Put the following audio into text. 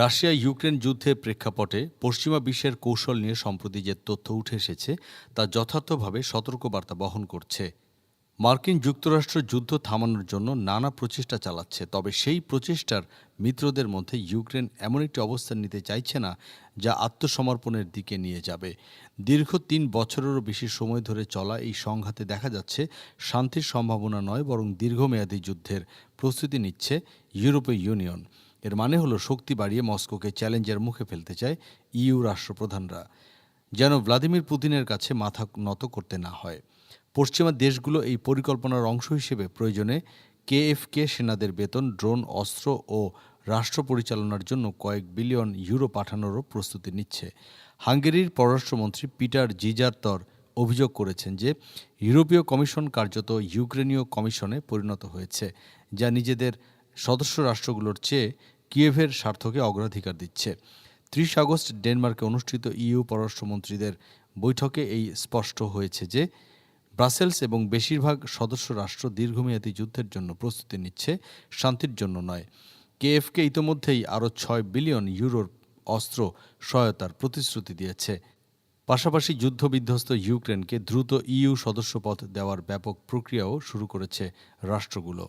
Russia Ukraine যুদ্ধের প্রেক্ষাপটে পশ্চিমা বিশ্বের কৌশল নিয়ে সম্প্রতি যে তথ্য উঠে এসেছে, তা যথার্থভাবে সতর্কবার্তা বহন করছে। মার্কিন যুক্তরাষ্ট্র যুদ্ধ থামানোর জন্য নানা প্রচেষ্টা চালাচ্ছে, তবে সেই প্রচেষ্টার মিত্রদের মধ্যে ইউক্রেন এমন একটি অবস্থান নিতে চাইছে না, যা আত্মসমর্পণের দিকে নিয়ে যাবে। দীর্ঘ তিন বছরেরও বেশি সময় ধরে চলা এই সংঘাতে দেখা যাচ্ছে, শান্তির সম্ভাবনা নয়, বরং দীর্ঘমেয়াদী যুদ্ধের প্রস্তুতি নিচ্ছে ইউরোপীয় ইউনিয়ন। এর মানে হলো শক্তি বাড়িয়ে মস্কোকে চ্যালেঞ্জের মুখে ফেলতে চায় ইইউ রাষ্ট্রপ্রধানরা, যেন ভ্লাদিমির পুতিনের কাছে মাথা নত করতে না হয়। পশ্চিমা দেশগুলো এই পরিকল্পনার অংশ হিসেবে প্রয়োজনে কেএফকে সেনাদের বেতন, ড্রোন, অস্ত্র ও রাষ্ট্র পরিচালনার জন্য কয়েক বিলিয়ন ইউরো পাঠানোরও প্রস্তুতি নিচ্ছে। হাঙ্গেরির পররাষ্ট্রমন্ত্রী পিটার জিজারতর অভিযোগ করেছেন যে, ইউরোপীয় কমিশন কার্যত ইউক্রেনীয় কমিশনে পরিণত হয়েছে, যা নিজেদের সদস্য রাষ্ট্রগুলোর চেয়ে কিয়েভের স্বার্থকে অগ্রাধিকার দিচ্ছে। ত্রিশ আগস্ট ডেনমার্কে অনুষ্ঠিত ইইউ পররাষ্ট্রমন্ত্রীদের বৈঠকে এই স্পষ্ট হয়েছে যে, ব্রাসেলস এবং বেশিরভাগ সদস্য রাষ্ট্র দীর্ঘমেয়াদী যুদ্ধের জন্য প্রস্তুতি নিচ্ছে, শান্তির জন্য নয়। কেএফকে ইতোমধ্যেই আরও ছয় বিলিয়ন ইউরোর অস্ত্র সহায়তার প্রতিশ্রুতি দিয়েছে। পাশাপাশি যুদ্ধবিধ্বস্ত ইউক্রেনকে দ্রুত ইইউ সদস্যপদ দেওয়ার ব্যাপক প্রক্রিয়াও শুরু করেছে রাষ্ট্রগুলো।